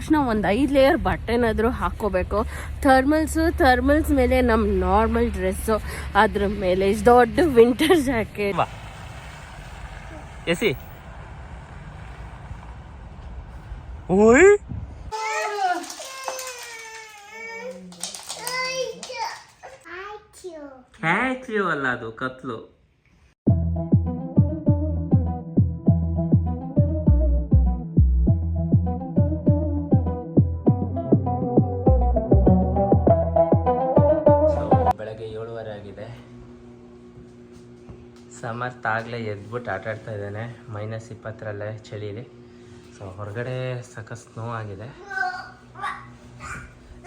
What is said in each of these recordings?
ತಕ್ಷಣ ಒಂದು ಐದು ಲೇಯರ್ ಬಟ್ಟೆನಾದರೂ ಹಾಕ್ಕೋಬೇಕು. ಥರ್ಮಲ್ಸು ಥರ್ಮಲ್ಸ್ ಮೇಲೆ ನಮ್ಮ ನಾರ್ಮಲ್ ಡ್ರೆಸ್ಸು ಅದ್ರ ಮೇಲೆ ದೊಡ್ಡ ವಿಂಟರ್ ಜಾಕೆಟ್ ಬಾ ಎಸಿ? ಓಯ್. ಹ್ಯಾಕ್ಯೂ ಅಲ್ಲ ಅದು ಕತ್ಲು. ಸಮರ್ಥ ಆಗಲೇ ಎದ್ಬಿಟ್ಟು ಆಟಾಡ್ತಾ ಇದ್ದಾನೆ. ಮೈನಸ್ ಇಪ್ಪತ್ತರಲ್ಲೇ ಚಳಿಲಿ. ಸೊ ಹೊರಗಡೆ ಸಖತ್ ಸ್ನೋ ಆಗಿದೆ.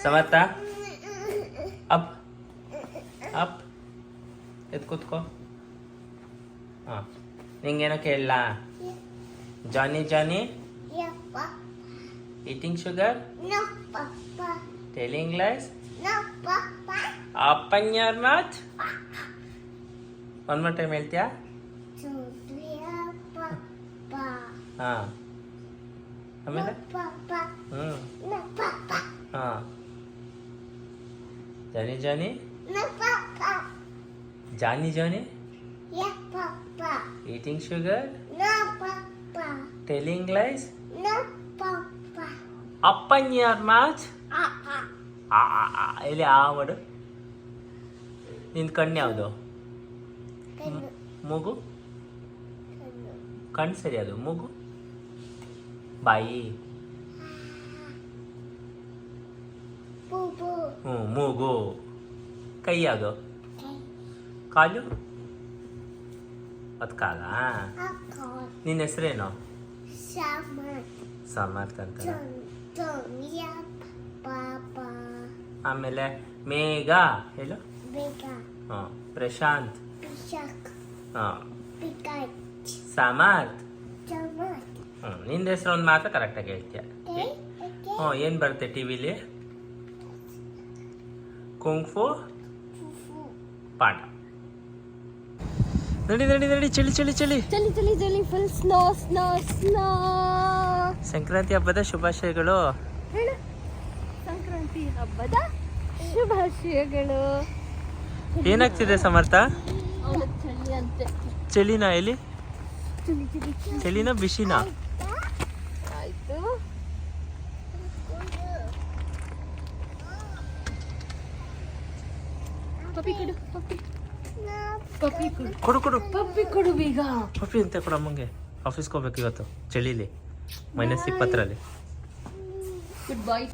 Samarth up up. ಎದ್ ಕೂತ್ಕೋ. ಹಾಂ. ನಿಂಗೇನೋ ಕೇಳಲ್ಲ Johnny Johnny eating sugar telling lies ಅಪ್ಪನ್ಯಾರ್ನಾಥ್ one more time ಹೇಳ್ತೀಯಾ? ಹಾಂ. ಆಮೇಲೆ? ಹ್ಞೂ ಹಾಂ. Johnny Johnny? Johnny Johnny? Eating sugar telling lies open your ಆ, ಇಲ್ಲಿ ಆ. ಮಾಡು? ನಿನ್ ಕಣ್ಣು ಯಾವುದು? ಮೂಗು? ಕಣ್ಣು. ಸರಿ ಅದು ಮೂಗು? ಬಾಯಿ? ಹ್ಞೂ ಮೂಗು. ಕೈ ಯಾವುದು? ಕಾಲು? ಅದು ಕಾಲ ನಿನ್ನ ಹೆಸರೇನು? ಸಮರ್ಥ ಅಂತ ಆಮೇಲೆ ಮೇಘ ಹೇಳು? ಹಾಂ ಪ್ರಶಾಂತ್. ಸಮರ್ಥ್. ಹ್ಞೂ ನಿನ್ನ ಹೆಸರು ಒಂದು ಮಾತ್ರ ಕರೆಕ್ಟಾಗಿ ಹೇಳ್ತೀಯ? ಹ್ಞೂ ಏನು ಬರುತ್ತೆ ಟಿ ವಿಲಿ ಕುಂಗ್ಫು ಪಾಠ. ನಡಿ ನಡಿ ನಡಿ ಚಳಿ ಚಳಿ ಚಳಿ. ಚಳಿ ಚಳಿ ಚಳಿ full snow snow snow Sankranti ಹಬ್ಬದ ಶುಭಾಶಯಗಳು. ಹೇಳು. ಸಂಕ್ರಾಂತಿ ಹಬ್ಬದ ಶುಭಾಶಯಗಳು. ಏನಾಗ್ತಿದೆ ಸಮರ್ಥ? ಚಳಿನಾ ಎಲ್ಲಿ? ಚಳಿನ ಬಿಸಿನಾ? ಆಯ್ತು. ಪಪ್ಪಿ ಕೊಡು ಪಪ್ಪಿ. ಪಪ್ಪಿ ಕೊಡು. ಕೊಡು ಕೊಡು. ಪಪ್ಪಿ ಕೊಡು ಬೇಗ. ಪಪ್ಪಿ ಅಂತ ಕೊಡು ಅಮ್ಮಂಗೆ. ಆಫೀಸ್ಗೆ ಹೋಗ್ಬೇಕು ಇವತ್ತು ಚಳಿಲಿ. ಮೈನಸ್ ಇಪ್ಪತ್ತರಲ್ಲಿ. ಗುಡ್ ಬಾಯ್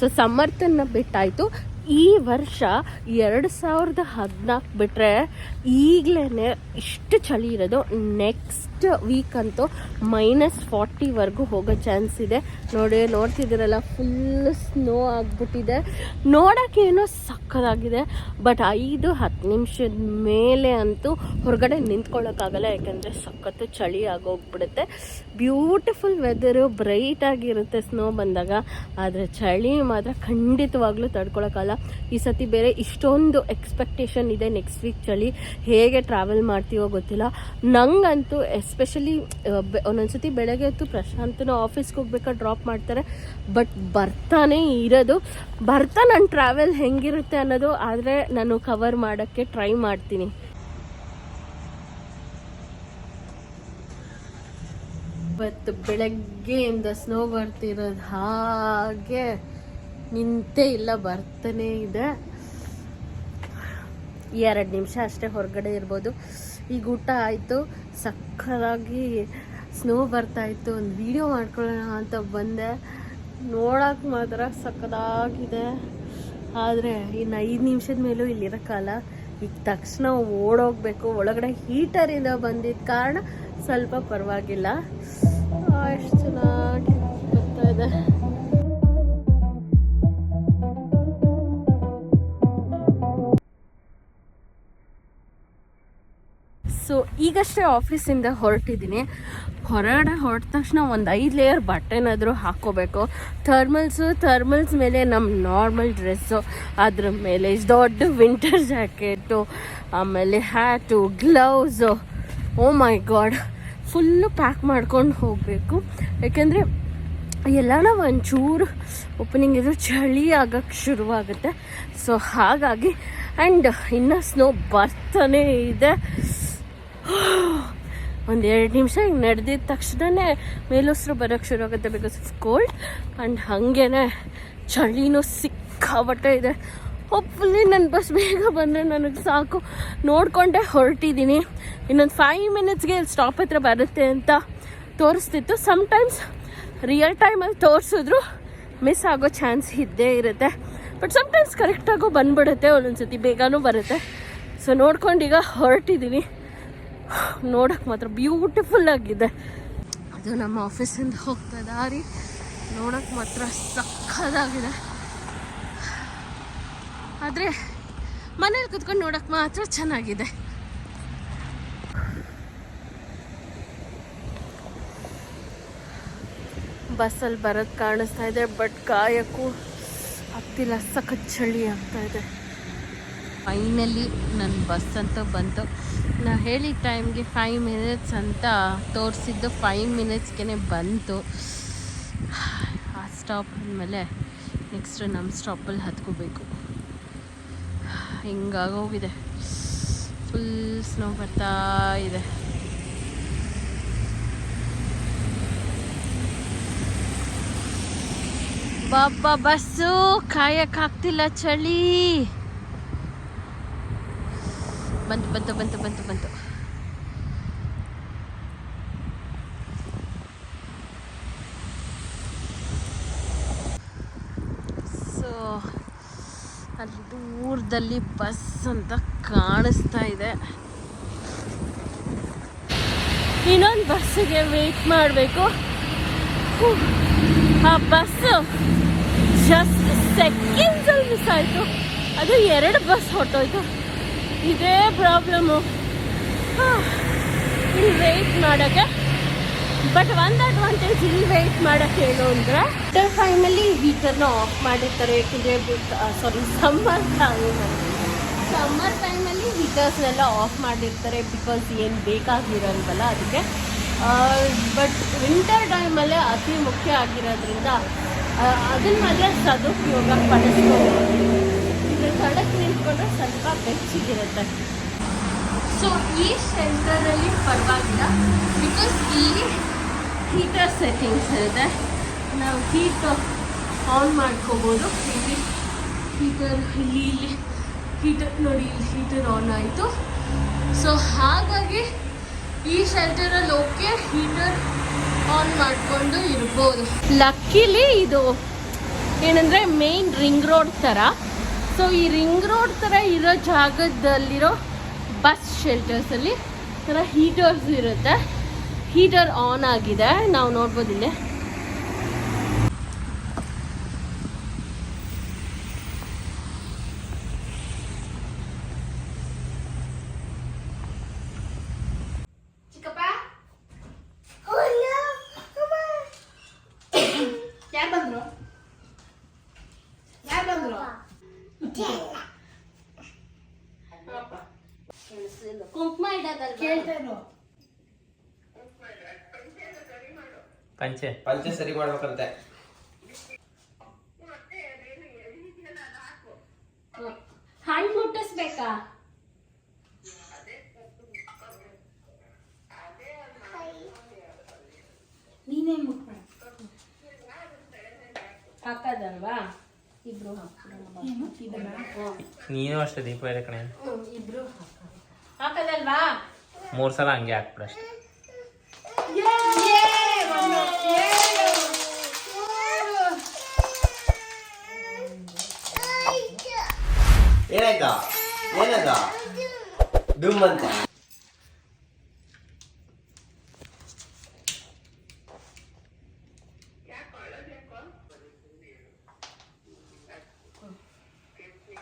ಸೊ ಸಮರ್ಥನ ಬಿಟ್ಟಾಯಿತು. ಈ ವರ್ಷ ಎರಡು ಸಾವಿರದ ಹದಿನಾಲ್ಕು ಬಿಟ್ಟರೆ ಈಗಲೇ ಇಷ್ಟು ಚಳಿ ಇರೋದು ನೆಕ್ಸ್ಟ್ ವೀಕ್ ಅಂತೂ ಮೈನಸ್ ಫಾರ್ಟಿವರೆಗೂ ಹೋಗೋ ಚಾನ್ಸ್ ಇದೆ. ನೋಡಿ, ನೋಡ್ತಿದ್ದೀರಲ್ಲ ಫುಲ್ ಸ್ನೋ ಆಗಿಬಿಟ್ಟಿದೆ. ನೋಡೋಕ್ಕೇನೋ ಸಕ್ಕದಾಗಿದೆ. ಬಟ್ ಐದು, ಹತ್ತು ನಿಮಿಷದ ಮೇಲೆ ಅಂತೂ ಹೊರಗಡೆ ನಿಂತ್ಕೊಳ್ಳೋಕ್ಕಾಗಲ್ಲ. ಯಾಕೆಂದರೆ ಸಖತ್ತು ಚಳಿ ಆಗೋಗ್ಬಿಡುತ್ತೆ. ಬ್ಯೂಟಿಫುಲ್ ವೆದರು ಬ್ರೈಟ್ ಆಗಿರುತ್ತೆ ಸ್ನೋ ಬಂದಾಗ. ಆದರೆ ಚಳಿ ಮಾತ್ರ ಖಂಡಿತವಾಗ್ಲೂ ತಡ್ಕೊಳಕ್ಕಾಗಲ್ಲ. ಈ ಸತಿ ಬೇರೆ ಇಷ್ಟೊಂದು ಎಕ್ಸ್ಪೆಕ್ಟೇಷನ್ ಇದೆ ನೆಕ್ಸ್ಟ್ ವೀಕ್ ಚಳಿ. ಹೇಗೆ ಟ್ರಾವೆಲ್ ಮಾಡ್ತೀವೋ ಗೊತ್ತಿಲ್ಲ. ನಂಗಂತೂ ಎಸ್ಪೆಷಲಿ ಒಂದೊಂದ್ಸತಿ ಬೆಳಗ್ಗೆ ಹೊತ್ತು ಪ್ರಶಾಂತನ ಆಫೀಸ್ಗೆ ಹೋಗ್ಬೇಕಾದ್ರೆ ಡ್ರಾಪ್ ಮಾಡ್ತಾರೆ. ಬಟ್ ಬರ್ತಾನೆ ಇರೋದು. ಬರ್ತಾ ನನ್ನ ಟ್ರಾವೆಲ್ ಹೆಂಗಿರುತ್ತೆ ಅನ್ನೋದು ಆದರೆ ನಾನು ಕವರ್ ಮಾಡೋಕ್ಕೆ ಟ್ರೈ ಮಾಡ್ತೀನಿ. ಇವತ್ತು ಬೆಳಗ್ಗೆಯಿಂದ ಸ್ನೋ ಬರ್ತಿರೋದು ಹಾಗೆ ನಿಂತೇ ಇಲ್ಲ, ಬರ್ತಾನೆ ಇದೆ. ಎರಡು ನಿಮಿಷ ಅಷ್ಟೇ ಹೊರಗಡೆ ಇರ್ಬೋದು. ಈಗ ಊಟ ಆಯಿತು. ಸಕ್ಕರಾಗಿ ಸ್ನೋ ಬರ್ತಾ ಇತ್ತು. ಒಂದು ವಿಡಿಯೋ ಮಾಡ್ಕೊಳ್ಳೋಣ ಅಂತ ಬಂದೆ. ನೋಡೋಕೆ ಮಾತ್ರ ಸಕ್ಕದಾಗಿದೆ. ಆದರೆ ಇನ್ನು ಐದು ನಿಮಿಷದ ಮೇಲೂ ಇಲ್ಲಿರೋಕ್ಕಲ್ಲ ಈಗ ತಕ್ಷಣ ಓಡೋಗ್ಬೇಕು. ಒಳಗಡೆ ಹೀಟರಿಂದ ಬಂದಿದ್ದ ಕಾರಣ ಸ್ವಲ್ಪ ಪರವಾಗಿಲ್ಲ. ಎಷ್ಟು ಚೆನ್ನಾಗಿ ಬರ್ತಾಯಿದೆ ಸೊ ಈಗಷ್ಟೇ ಆಫೀಸಿಂದ ಹೊರಟಿದ್ದೀನಿ. ಹೊರಗಡೆ ಹೊರಟ ತಕ್ಷಣ ಒಂದು ಐದು ಲೇಯರ್ ಬಟ್ಟೆನಾದರೂ ಹಾಕ್ಕೋಬೇಕು. ಥರ್ಮಲ್ಸು ಥರ್ಮಲ್ಸ್ ಮೇಲೆ ನಮ್ಮ ನಾರ್ಮಲ್ ಡ್ರೆಸ್ಸು ಅದ್ರ ಮೇಲೆ ದೊಡ್ಡ ವಿಂಟರ್ ಜಾಕೆಟು ಆಮೇಲೆ hat gloves oh my God full pack ಮಾಡ್ಕೊಂಡು ಹೋಗಬೇಕು. ಯಾಕೆಂದರೆ ಎಲ್ಲಾನ ಒಂಚೂರು ಓಪನಿಂಗ್ ಇರೋ ಚಳಿ ಆಗೋಕ್ಕೆ ಶುರುವಾಗುತ್ತೆ. ಸೊ ಹಾಗಾಗಿ ಆ್ಯಂಡ್ ಇನ್ನೂ ಸ್ನೋ ಬರ್ತಾನೇ ಇದೆ. ಒಂದು ಎರಡು ನಿಮಿಷ ಹಿಂಗೆ ನಡೆದಿದ ತಕ್ಷಣವೇ ಮೇಲುಸಿರು ಬರೋಕ್ಕೆ ಶುರು ಆಗುತ್ತೆ ಬಿಕಾಸ್ ಆಫ್ ಕೋಲ್ಡ್ ಆ್ಯಂಡ್ ಹಾಗೇನೆ ಚಳಿನೂ ಸಿಕ್ಕಾಬಟ್ಟೆ ಇದೆ. ಹೋಪ್ಫುಲ್ಲಿ ನನ್ನ ಬಸ್ ಬೇಗ ಬಂದರೆ ನನಗೆ ಸಾಕು. ನೋಡಿಕೊಂಡೆ ಹೊರಟಿದ್ದೀನಿ ಇನ್ನೊಂದು ಫೈವ್ ಮಿನಿಟ್ಸ್ಗೆ ಇಲ್ಲಿ ಸ್ಟಾಪ್ ಹತ್ರ ಬರುತ್ತೆ ಅಂತ ತೋರಿಸ್ತಿತ್ತು. ಸಮ್ಟೈಮ್ಸ್ ರಿಯಲ್ ಟೈಮಲ್ಲಿ ತೋರಿಸಿದ್ರು ಮಿಸ್ ಆಗೋ ಚಾನ್ಸ್ ಇದ್ದೇ ಇರುತ್ತೆ. ಬಟ್ ಸಮಟೈಮ್ಸ್ ಕರೆಕ್ಟಾಗೂ ಬಂದ್ಬಿಡುತ್ತೆ. ಒಂದೊಂದು ಸತಿ ಬೇಗನೂ ಬರುತ್ತೆ. ಸೊ ನೋಡ್ಕೊಂಡು ಈಗ ಹೊರಟಿದ್ದೀನಿ ನೋಡಕ್ಕೆ ಮಾತ್ರ ಬ್ಯೂಟಿಫುಲ್ ಆಗಿದೆ. ಅದು ನಮ್ಮ ಆಫೀಸಿಂದ ಹೋಗ್ತಾ ದಾರಿ ನೋಡಕ್ಕೆ ಮಾತ್ರ ಸಕ್ಕದಾಗಿದೆ ಆದರೆ, ಮನೇಲಿ ಕುತ್ಕೊಂಡು ನೋಡಕ್ಕೆ ಮಾತ್ರ ಚೆನ್ನಾಗಿದೆ. ಬಸ್ಸಲ್ಲಿ ಬರೋದು ಕಾಣಿಸ್ತಾ ಇದೆ ಬಟ್ ಕಾಯಕ್ಕೂ ಆಗ್ತಿಲ್ಲ. ಸಖತ್ ಚಳಿ ಆಗ್ತಾ ಇದೆ. ಫೈನಲಿ ನನ್ನ ಬಸ್ ಅಂತ ಬಂತು. ನಾ ಹೇಳಿದ ಟೈಮ್ಗೆ ಫೈವ್ ಮಿನಿಟ್ಸ್ ಅಂತ ತೋರಿಸಿದ್ದು ಫೈವ್ ಮಿನಿಟ್ಸ್ಗೆ ಬಂತು. ಆ ಸ್ಟಾಪ್ ಅಂದಮೇಲೆ ನೆಕ್ಸ್ಟ್ ನಮ್ಮ ಸ್ಟಾಪಲ್ಲಿ ಹತ್ಕೋಬೇಕು. ಹಿಂಗಾಗೋಗಿದೆ ಫುಲ್ ಸ್ನೋ ಬರ್ತಾ ಇದೆ. ಬಾಬಾ ಬಸ್ಸು ಕಾಯಕ್ಕಾಗ್ತಿಲ್ಲ ಚಳಿ. ಬಂತು ಬಂತು ಬಂತು ಬಂತು ಬಂತು. ಸೊ ಅಲ್ಲಿ ದೂರದಲ್ಲಿ ಬಸ್ ಅಂತ ಕಾಣಿಸ್ತಾ ಇದೆ. ಇನ್ನೊಂದು ಬಸ್ಸಿಗೆ ವೆಯ್ಟ್ ಮಾಡಬೇಕು. ಆ ಬಸ್ಸು ಜಸ್ಟ್ ಸೆಕೆಂಡ್ಸಲ್ಲಿ ಮಿಸ್ ಆಯಿತು. ಅದು ಎರಡು ಬಸ್ ಹೊಟ್ಟೋಯ್ತು ಇದೇ ಪ್ರಾಬ್ಲಮ್ಮು ಇಲ್ಲಿ ವೆಯ್ಟ್ ಮಾಡೋಕ್ಕೆ ಬಟ್ ಒಂದು ಅಡ್ವಾಂಟೇಜ್ ಇಲ್ಲಿ ವೆಯ್ಟ್ ಮಾಡೋಕ್ಕೆ ಏನು ಅಂದರೆ ವಿಂಟರ್ ಟೈಮಲ್ಲಿ ಹೀಟರ್ನ ಆಫ್ ಮಾಡಿರ್ತಾರೆ. ಯಾಕೆಂದರೆ ಸಾರಿ ಸಮ್ಮರ್ ಟೈಮ್ ಸಮ್ಮರ್ ಟೈಮಲ್ಲಿ ಹೀಟರ್ಸ್ನೆಲ್ಲ ಆಫ್ ಮಾಡಿರ್ತಾರೆ ಬಿಕಾಸ್ ಏನು ಬೇಕಾಗಿರಲ್ವಲ್ಲ ಅದಕ್ಕೆ. ಬಟ್ ವಿಂಟರ್ ಟೈಮಲ್ಲೇ ಅತಿ ಮುಖ್ಯ ಆಗಿರೋದ್ರಿಂದ ಅದನ್ನ ಮಾತ್ರ ಸದುಪಯೋಗ ಪಡಿಸ್ಕೋಬೋದು ತಡಕ್ಕೆ ನಿಂತ್ಕೊಂಡ್ರೆ ಸ್ವಲ್ಪ ಬೆಚ್ಚಗಿರುತ್ತೆ. ಸೊ ಈ ಶೆಲ್ಟರಲ್ಲಿ ಪರವಾಗಿಲ್ಲ ಬಿಕಾಸ್ ಇಲ್ಲಿ ಹೀಟರ್ ಸೆಟ್ಟಿಂಗ್ಸ್ ಇರುತ್ತೆ. ನಾವು ಹೀಟ್ ಆನ್ ಮಾಡ್ಕೋಬೋದು. ಇಲ್ಲಿ ಹೀಟರ್ ಇಲ್ಲಿ ಇಲ್ಲಿ ಹೀಟರ್ ನೋಡಿ ಇಲ್ಲಿ ಹೀಟರ್ ಆನ್ ಆಯಿತು. ಸೊ ಹಾಗಾಗಿ ಈ ಶೆಲ್ಟರಲ್ಲಿ ಓಕೆ ಹೀಟರ್ ಆನ್ ಮಾಡಿಕೊಂಡು ಇರ್ಬೋದು. ಲಕ್ಕಿಲಿ ಇದು ಏನಂದರೆ ಮೇನ್ ರಿಂಗ್ ರೋಡ್ ಥರ ಸೊ ಈ ರಿಂಗ್ ರೋಡ್ ಥರ ಇರೋ ಜಾಗದಲ್ಲಿರೋ ಬಸ್ ಶೆಲ್ಟರ್ಸಲ್ಲಿ ಥರ ಹೀಟರ್ಸ್ ಇರುತ್ತೆ. ಹೀಟರ್ ಆನ್ ಆಗಿದೆ. ನಾವು ನೋಡ್ಬೋದು ಇಲ್ಲೇ ಚಿಕ್ಕಪ್ಪ ಯಾರು ಬಂದ್ರು ಯಾರು ಬಂದ್ರು ಕುಂಕುಮ ಇಡೋದಲ್ಲ ಕೇಳ್ತೇನು ಪಂಚೆ. ಪಂಚೆ ಸರಿ ಮಾಡ್ಬೇಕಂತೆ. ಹಣ್ಣು ಮುಟ್ಟಿಸ್ಬೇಕಾ? ನೀನೇ ಮುಟ್ಬೇಡ. ಹಾಕೋದಲ್ವಾ? ಇಬ್ರು ಹಾಕ್ಬಿಡೋಣ ನೀನು ಅಷ್ಟೇ ದೀಪ ಇದೆ ಕಣೆ ಮೂರು ಸಲ ಹಂಗೆ ಹಾಕ್ಬಿಡ ಅಷ್ಟೇ. ಏನಾಯ್ತ ಏನದ ಡುಮ್ ಅಂತ.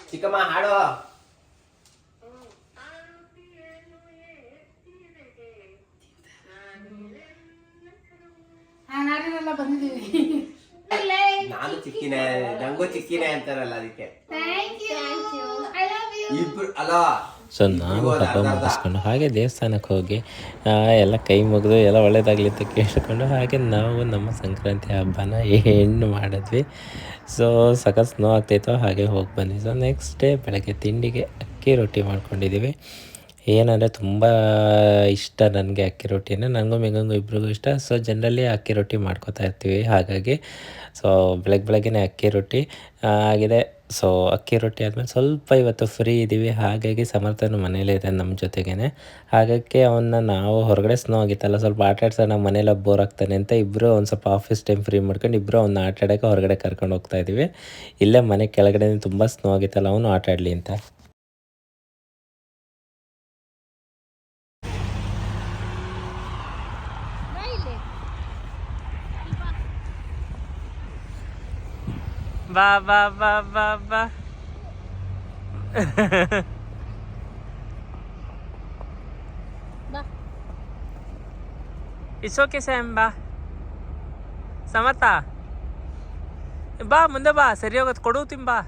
ಚಿಕ್ಕಮ್ಮ ಹಾಡು ಹಾ ನಾಡಿನೆಲ್ಲ ಬಂದಿದ್ದೀವಿ. ನಾನು ಚಿಕ್ಕಿನೇ ನಂಗೂ ಚಿಕ್ಕಿನೇ ಅಂತಾರಲ್ಲ ಅದಕ್ಕೆ. Thank you I love you ಇಬ್ರು ಅಲ್ಲ. ಸೊ ನಾವು ಹಬ್ಬ ಮುಗಿಸ್ಕೊಂಡು ಹಾಗೆ ದೇವಸ್ಥಾನಕ್ಕೆ ಹೋಗಿ ಎಲ್ಲ ಕೈ ಮುಗಿದು ಎಲ್ಲ ಒಳ್ಳೇದಾಗಲಿ ಅಂತ ಕೇಳಿಕೊಂಡು ಹಾಗೆ ನಾವು ನಮ್ಮ ಸಂಕ್ರಾಂತಿ ಹಬ್ಬನ ಹೆಣ್ಣು ಮಾಡಿದ್ವಿ. ಸೊ ಸಖತ್ ಸ್ನೋ ಆಗ್ತಾಯಿತ್ತು ಹಾಗೆ ಹೋಗಿ ಬಂದ್ವಿ. ಸೊ ನೆಕ್ಸ್ಟ್ ಡೇ ಬೆಳಗ್ಗೆ ತಿಂಡಿಗೆ ಅಕ್ಕಿ ರೊಟ್ಟಿ ಮಾಡ್ಕೊಂಡಿದ್ದೀವಿ. ಏನಂದರೆ ತುಂಬ ಇಷ್ಟ ನನಗೆ ಅಕ್ಕಿ ರೊಟ್ಟಿನೇ. ನನಗೂ ಮೆಗಂಗೂ ಇಬ್ರಿಗೂ ಇಷ್ಟ. ಸೊ ಜನರಲಿ ಅಕ್ಕಿ ರೊಟ್ಟಿ ಮಾಡ್ಕೋತಾ ಇರ್ತೀವಿ. ಹಾಗಾಗಿ ಸೊ ಬೆಳಗ್ಗೆ ಬೆಳಗ್ಗೆನೇ ಅಕ್ಕಿ ರೊಟ್ಟಿ ಆಗಿದೆ. ಸೊ ಅಕ್ಕಿ ರೊಟ್ಟಿ ಆದಮೇಲೆ ಸ್ವಲ್ಪ ಇವತ್ತು ಫ್ರೀ ಇದ್ದೀವಿ. ಹಾಗಾಗಿ ಸಮರ್ಥನು ಮನೇಲೇ ಇದೆ ನಮ್ಮ ಜೊತೆಗೇ ಹಾಗಾಗಿ ಅವನ್ನ ನಾವು ಹೊರಗಡೆ ಸ್ನೋ ಆಗಿತ್ತಲ್ಲ, ಸ್ವಲ್ಪ ಆಟ ಆಡ್ಸೋಣ, ಮನೇಲಿ ಬೋರ್ ಆಗ್ತಾನೆ ಅಂತ ಇಬ್ಬರು ಒಂದು ಸ್ವಲ್ಪ ಆಫೀಸ್ ಟೈಮ್ ಫ್ರೀ ಮಾಡ್ಕೊಂಡು ಇಬ್ಬರು ಅವ್ನ ಆಟ ಹೊರಗಡೆ ಕರ್ಕೊಂಡು ಹೋಗ್ತಾ ಇದ್ದೀವಿ. ಇಲ್ಲೇ ಮನೆ ಕೆಳಗಡೆ ತುಂಬ ಸ್ನೋ ಆಗಿತ್ತಲ್ಲ, ಅವನು ಆಟ ಆಡಲಿ ಅಂತ. ಬಾ ಬಾ ಬಾ ಬಾ ಬಾ ಬಾ ಇಟ್ಸ್ ಓಕೆ ಸ್ಯಾಮ್ ಬಾ ಸಮರ್ಥ ಬಾ ಮುಂದೆ ಬಾ ಸರಿ ಹೋಗೋದು ಕೊಡು ತಿಂಬಾ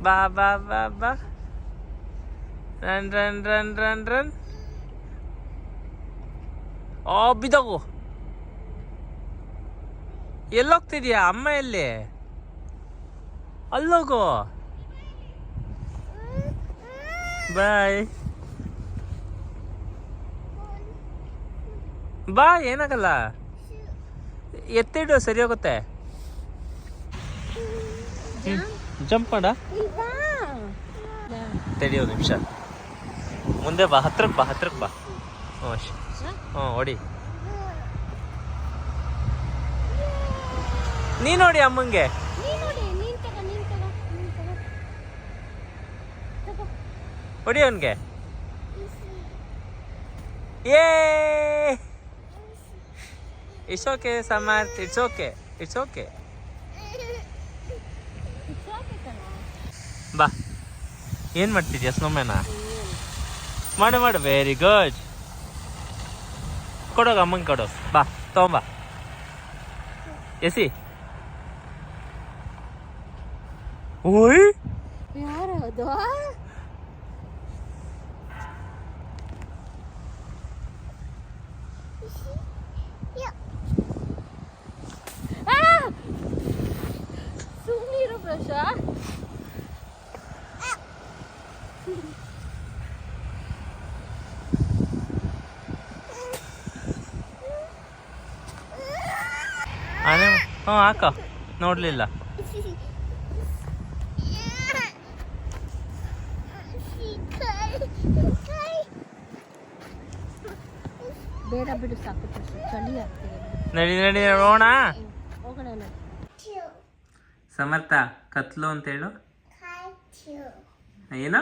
ಬಾ. ಬಾ ಬಾ ಬಾ run run run run run. ಓ ಬಿದೋಗು ಎಲ್ಲೋಗ್ತಿದ್ಯಾ ಅಮ್ಮ ಎಲ್ಲಿ? ಅಲ್ಲೋಗು. ಬಾಯ್. ಬಾ, ಏನಾಗಲ್ಲ. ಎತ್ತಿಡು, ಸರಿ ಹೋಗುತ್ತೆ. ಜಂಪ್ ಮಾಡ. ತಡಿ ನಿಮಿಷ. ಮುಂದೆ ಬಾ ಹತ್ರಕ್ಕೆ ಬಾ ಹತ್ರಕ್ಕೆ ಬಾ. ಹ್ಞೂ ಹ್ಞೂ ಹೊಡಿ ನೀ ನೋಡಿ ಅಮ್ಮಂಗೆ. ಹೊಡಿ ಅವನ್ಗೆ. ಏ. It's okay Samarth it's okay it's okay ಬಾ. ಏನು ಮಾಡ್ತಿದ್ಯಾ ಸ್ನೋಮ್ಯಾನ ಮಾಡು ಮಾಡು. ವೆರಿ ಗುಡ್ ಕೊಡೋಗ ಅಮ್ಮಂಗೆ ಕೊಡೋ. ಬಾ ತಗೊಂಬಾ. ಎಸಿ ಓಯ್ ಯಾರದು ಸುಮ್ಮನಿರು ಪ್ರಶ ಆನೆ ಹ್ಞೂ ಹಾಕ ನೋಡಲಿಲ್ಲ ಬೇಡ ಬಿಡು ಸಾಕು ಪ್ರಶ ಚಳಿ ಆಗ್ತಿದೆ ನಡಿ ನಡಿ ನೋಡೋಣ ಹೋಗೋಣ ನಡಿ. ಸಮರ್ಥ ಕತ್ಲು ಅಂತ ಹೇಳು ಏನು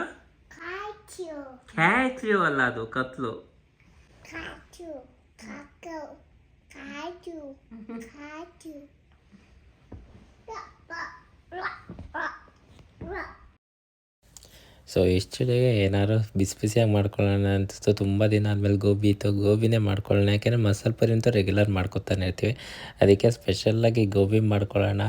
ಕ್ಯಾಚ್ಯೂ ಅಲ್ಲ ಅದು ಕತ್ಲು ಸೊ ಇಷ್ಟೊತ್ತಿಗೆ ಏನಾದ್ರು ಬಿಸಿ ಬಿಸಿಯಾಗಿ ಮಾಡ್ಕೊಳ್ಳೋಣ ಅನಿಸ್ತು ತುಂಬ ದಿನ ಆದಮೇಲೆ ಗೋಬಿ ಇತ್ತು. ಗೋಬಿನೇ ಮಾಡ್ಕೊಳ್ಳೋಣ. ಯಾಕೆಂದರೆ ಮಸಾಲೆ ಪರಿ ಅಂತೂ ರೆಗ್ಯುಲರ್ ಮಾಡ್ಕೊತಾನೆ ಇರ್ತೀವಿ. ಅದಕ್ಕೆ ಸ್ಪೆಷಲ್ಲಾಗಿ ಗೋಬಿ ಮಾಡ್ಕೊಳ್ಳೋಣ.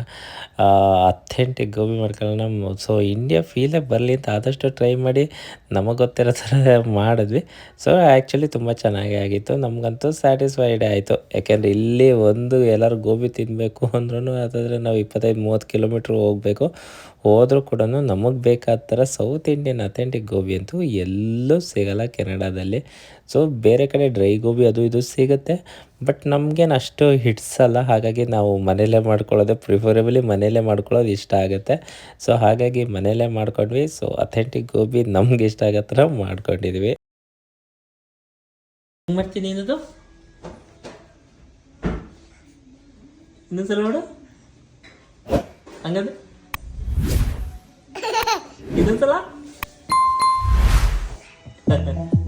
ಅಥೆಂಟಿಕ್ ಗೋಬಿ ಮಾಡ್ಕೊಳ್ಳೋಣ. ಸೊ ಇಂಡಿಯಾ ಫೀಲೇ ಬರಲಿ ಅಂತ ಆದಷ್ಟು ಟ್ರೈ ಮಾಡಿ ನಮಗೆ ಗೊತ್ತಿರೋ ಥರ ಮಾಡಿದ್ವಿ. ಸೊ ಆ್ಯಕ್ಚುಲಿ ತುಂಬ ಚೆನ್ನಾಗಿ ಆಗಿತ್ತು. ನಮಗಂತೂ ಸ್ಯಾಟಿಸ್ಫೈಡ್ ಆಯಿತು. ಯಾಕೆಂದರೆ ಇಲ್ಲಿ ಒಂದು ಎಲ್ಲರೂ ಗೋಬಿ ತಿನ್ನಬೇಕು ಅಂದ್ರೂ ಅದಾದರೆ ನಾವು ಇಪ್ಪತ್ತೈದು, ಮೂವತ್ತು ಕಿಲೋಮೀಟ್ರ್ ಹೋಗಬೇಕು. ಹೋದರೂ ಕೂಡ ನಮಗೆ ಬೇಕಾದ ಥರ ಸೌತ್ ಇಂಡಿಯನ್ ಅಥೆಂಟಿಕ್ ಗೋಬಿ ಅಂತೂ ಎಲ್ಲೂ ಸಿಗಲ್ಲ ಕೆನಡಾದಲ್ಲಿ. ಸೊ ಬೇರೆ ಕಡೆ ಡ್ರೈ ಗೋಬಿ ಅದು ಇದು ಸಿಗುತ್ತೆ. ಬಟ್ ನಮಗೇನು ಅಷ್ಟು ಹಿಡ್ಸಲ್ಲ ಹಾಗಾಗಿ ನಾವು ಮನೆಯಲ್ಲೇ ಮಾಡ್ಕೊಳ್ಳೋದು ಪ್ರಿಫರೇಬಲಿ ಮನೆಯಲ್ಲೇ ಮಾಡ್ಕೊಳ್ಳೋದು ಇಷ್ಟ ಆಗುತ್ತೆ. ಸೊ ಹಾಗಾಗಿ ಮನೆಯಲ್ಲೇ ಮಾಡ್ಕೊಂಡ್ವಿ. ಸೊ ಅಥೆಂಟಿಕ್ ಗೋಬಿ ನಮ್ಗೆ ಇಷ್ಟ ಆಗೋ ಥರ ಮಾಡ್ಕೊಂಡಿದ್ವಿ. ಮಾಡ್ತೀನಿ ಏನದು ಇನ್ನೊಂದ್ಸಲ ನೋಡು ಹಂಗಂದ್ರೆ? ಇನ್ನೊಂದ್ಸಲ